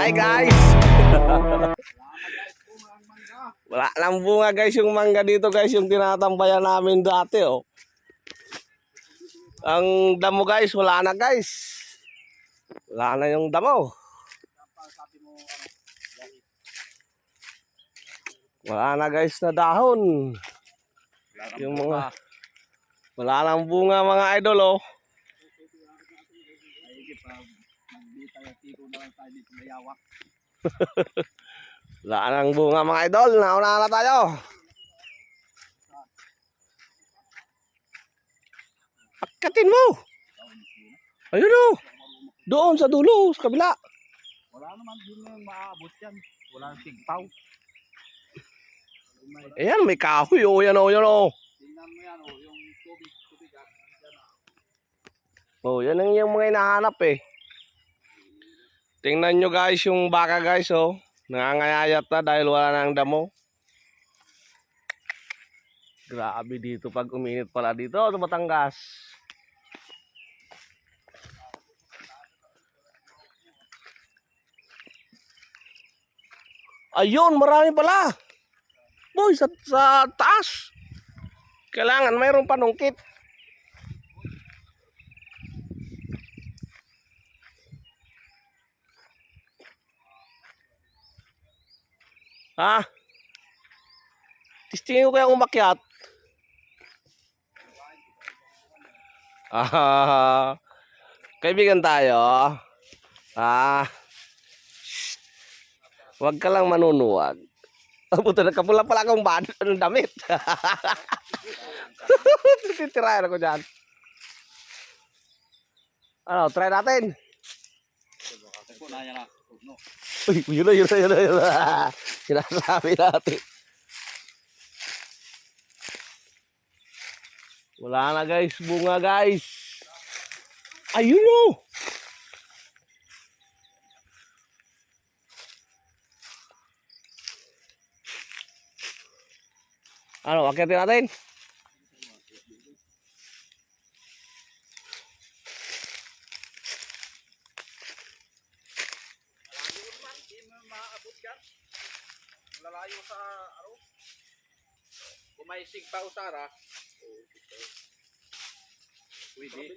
Hi guys! Wala lang bunga guys yung mangga dito guys yung tinatambayan namin dati oh. Ang damo guys wala na guys. Wala na yung damo. Wala na guys na dahon. Yung mga wala lang bunga mga idol oh. Wala nang bunga mga idol. Nauna na tayo. Akatin mo. Ayun o. Doon sa dulo, sa kabila. Wala naman din yung maabot yan. Wala nang sigpaw. Ayan, may kahoy o. Yan o, yan o. Tingnan mo yan, oh, yung tubig, tubig. ah. Ah. Oh, yan ang yung mga hinahanap eh. Tingnan nyo guys yung baka guys oh. Nangangayayat na dahil wala nang damo. Grabe dito pag uminit pala dito sa Batangas. Ayun, marami pala. Boy, sa, sa taas. Kailangan mayroong panungkit. Ha? Testingin ko kaya umakyat. Ah, kaibigan tayo. Ah. Huwag ka lang manunuwag. Ah, Puto na kapula pala akong bad ng damit. Titirayan ako dyan. Ano, try natin. Ito na ah. Uy, yun na, yun na, yun na, yun na. Sinasabi natin. Wala na guys, bunga guys. Ayun o. Ano, akitin natin? Malayo naman, di mo maabot yan. Lalayo sa, ano? Kung may sigpaw tara. oh, ito. Pwede.